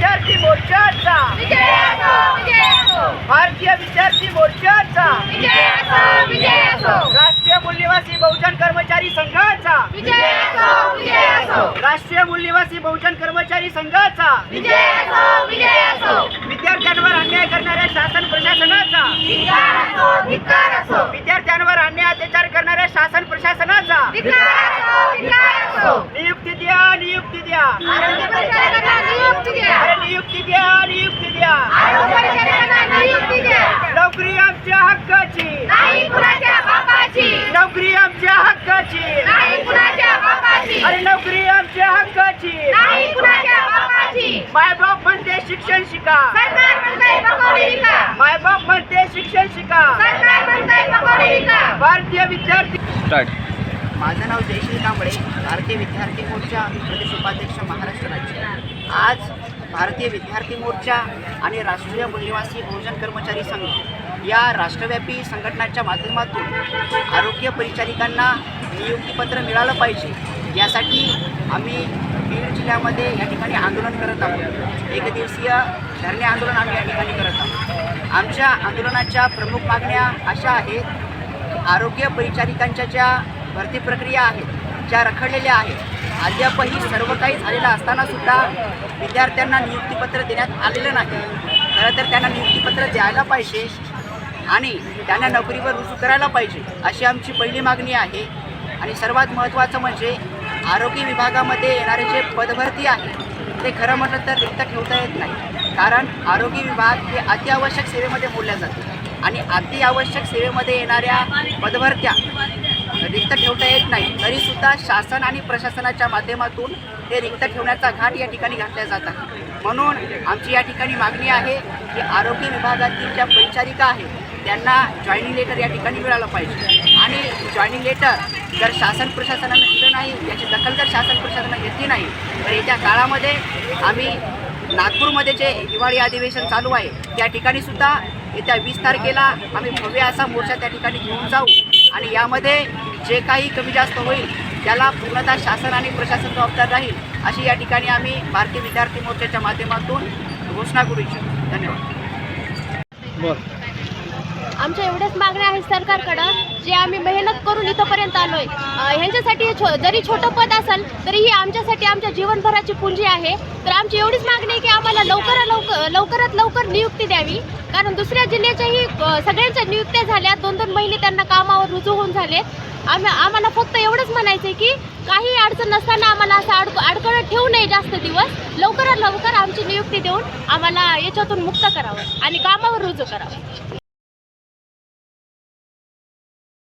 विद्यार्थी मोर्चाचा. भारतीय विद्यार्थी मोर्चाचा. राष्ट्रीय मूल्यवासी बहुजन कर्मचारी संघाचा. राष्ट्रीय मूल्यवासी बहुजन कर्मचारी संघाचा. विद्यार्थ्यांवर अन्याय करणाऱ्या शासन प्रशासनाचा. विद्यार्थ्यांवर अन्याय अत्याचार करणाऱ्या शासन प्रशासनाचा. नियुक्ती द्या नियुक्ती द्या. नियुक्ती द्या अरे नियुक्ती द्या. नोकरी आमच्या हक्काची. नाही कुणाच्या बापाची नोकरी आमच्या हक्काची. नाही कुणाच्या बापाची अरे नोकरी आमच्या हक्काची. नाही कुणाच्या बापाची मायबाप म्हणते शिक्षण शिका. मायबाप म्हणते शिक्षण शिका. भारतीय विद्यार्थी स्टार्ट माझं नाव जयश्री कांबळे भारतीय विद्यार्थी मोर्चा प्रदेश उपाध्यक्ष महाराष्ट्र राज्य. आज भारतीय विद्यार्थी मोर्चा आणि राष्ट्रीय मूल्यवासी बहुजन कर्मचारी संघ या राष्ट्रव्यापी संघटनाच्या माध्यमातून आरोग्य परिचारिकांना नियुक्तीपत्र मिळालं पाहिजे. यासाठी आम्ही बीड जिल्ह्यामध्ये या ठिकाणी आंदोलन करत आहोत. एक दिवसीय धरणे आंदोलन आम्ही या ठिकाणी करत आहोत. आमच्या आंदोलनाच्या प्रमुख मागण्या अशा आहेत आरोग्य परिचारिकांच्या ज्या भरती प्रक्रिया आहेत ज्या रखडलेल्या आहेत. अद्यापही सर्व काही झालेलं असताना सुद्धा विद्यार्थ्यांना नियुक्तीपत्र देण्यात आलेलं नाही. खरं तर त्यांना नियुक्तीपत्र द्यायला पाहिजे आणि त्यांना नोकरीवर रुजू करायला पाहिजे अशी आमची पहिली मागणी आहे. आणि सर्वात महत्त्वाचं म्हणजे आरोग्य विभागामध्ये येणारे जे पदभरती आहे ते खरं म्हटलं तर रिक्त ठेवता येत नाही. कारण आरोग्य विभाग हे अत्यावश्यक सेवेमध्ये बोलल्या जाते. आणि अतिआवश्यक सेवेमध्ये येणाऱ्या पदभरत्या रिक्त ठेवता येत नाही. तरीसुद्धा शासन आणि प्रशासनाच्या माध्यमातून हे रिक्त ठेवण्याचा घाट या ठिकाणी घातला जात आहे म्हणून आमची या ठिकाणी मागणी आहे की आरोग्य विभागातील ज्या परिचारिका आहेत त्यांना जॉईनिंग लेटर या ठिकाणी मिळालं पाहिजे. आणि जॉईनिंग लेटर जर शासन प्रशासनानं दिलं नाही याची दखल जर शासन प्रशासनानं घेतली नाही तर येत्या काळामध्ये आम्ही नागपूरमध्ये जे हिवाळी अधिवेशन चालू आहे त्या ठिकाणी सुद्धा येत्या वीस तारखेला आम्ही भव्य असा मोर्चा त्या ठिकाणी घेऊन जाऊ. आणि यामध्ये जे काही कमी जास्त होईल त्याला पूर्णतः शासन आणि प्रशासन जबाबदार राहील अशी या ठिकाणी आम्ही भारतीय विद्यार्थी मोर्चाच्या माध्यमातून घोषणा करू इच्छितो. धन्यवाद. बरं आमच्या एवढ्याच मागण्या आहेत सरकारकडं जे आम्ही मेहनत करून इथंपर्यंत आलोय. आहे ह्यांच्यासाठी छो जरी छोटं पद असेल तरी ही आमच्यासाठी आमच्या जीवनभराची पुंजी आहे. तर आमची एवढीच मागणी आहे की आम्हाला लवकरात लवकर लवकरात लवकर नियुक्ती द्यावी. कारण दुसऱ्या जिल्ह्याच्याही सगळ्यांच्या नियुक्त्या झाल्या दोन दोन महिने त्यांना कामावर रुजू होऊन झाले. आम्ही आम्हाला फक्त एवढंच म्हणायचं आहे की काही अडचण नसताना आम्हाला असं अडक अडकळत ठेवू नये जास्त दिवस. लवकरात लवकर आमची नियुक्ती देऊन आम्हाला याच्यातून मुक्त करावं आणि कामावर रुजू करावं.